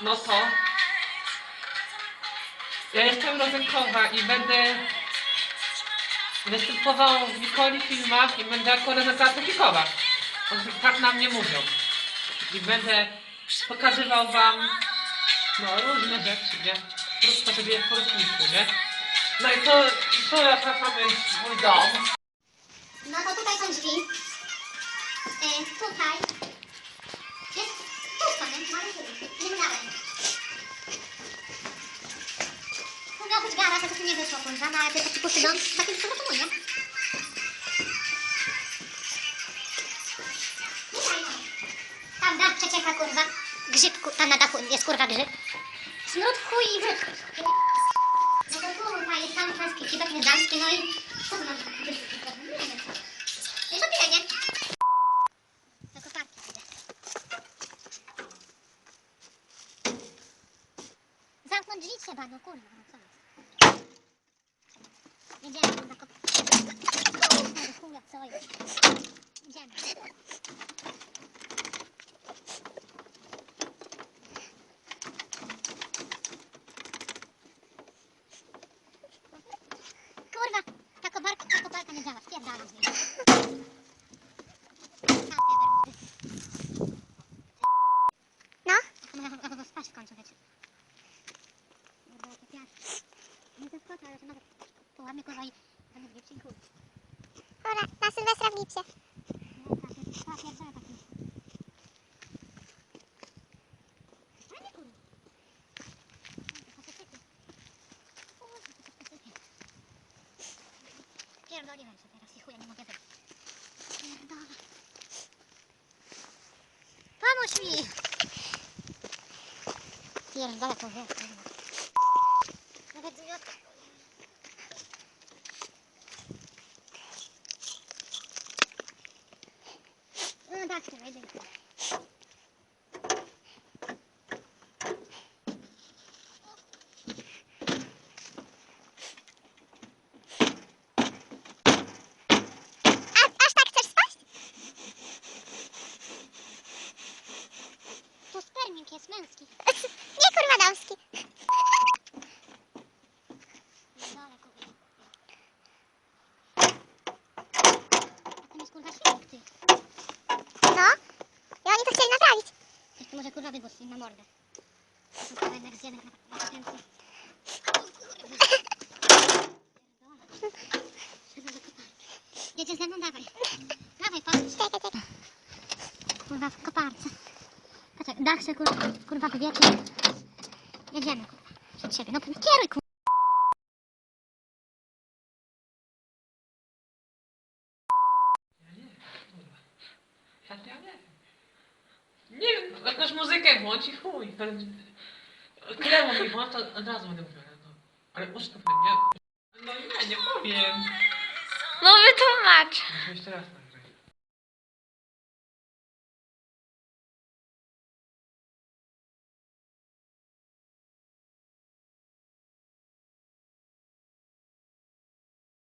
no to ja jestem rodzinkowa i będę występował w Nikoli filmach i będę jako Renata Tokikowa. Tak na mnie mówią. I będę pokazywał wam no różne rzeczy, nie? Krótko sobie po roczniku, nie? No i to, i teraz mamy mój dom. No to tutaj są drzwi. Y, tutaj to tu nie wyszło, kurwa. No ale to jest taki pusty dom. Dom, nie? Tutaj, no. Tam dach przecieka, kurwa. Grzyb, ku- tam na dachu jest, kurwa, grzyb. Smród chuj i wrót. No to kurwa, jest tam pański kibek niedański, no i co tu mam. Jest o tyle, nie? Do koparki idę. Zamknąć drzwi trzeba, no kurwa, no co jest? Jedziemy koparki. Kurwa, co jest? Kurwa, ta koparka, ta koparka nie działa, spierdalam z niej. No? A to spać w końcu, wiecie. Kurwa, jakie piaski. Nie to skota, ale to nawet połamie kurwa i tam jest wieprzej chuj. Ora, na Sylwestra w Lipsie. No, tak, jest ta pierwsza taki. Fajnie kurwa. To. Kurwa, to. Pierdoliłem się teraz i chuja nie mogę wyjść. Pierdolę. Pomóż mi! Pierdolę to wie, kurwa. Nawet dzwiotka. No tak, nie wejdę. A, aż tak chcesz spać? To spermik jest męski. Nie kurwa damski. Pierdolę, kurwa. A tam jest kurwa silnik, ty. No. I oni to chcieli naprawić. Coś tu może kurwa wygłos na mordę. To kurwa jednak z jednych na koparki. Jedzie ze mną, dawaj. Dawaj, patrz. Kurwa w koparce. Poczekaj, dach się kurwa, kurwa wywiecie. Jedziemy kurwa. Przed siebie. No kieruj kurwa. Ja, ja nie wiem. Nie wiem, jakąś muzykę włącz i chuj. Klemo mi włącz, to od razu będę mówił. No. Ale ustaw mnie. No nie, nie powiem. No wytłumacz. Jeszcze raz.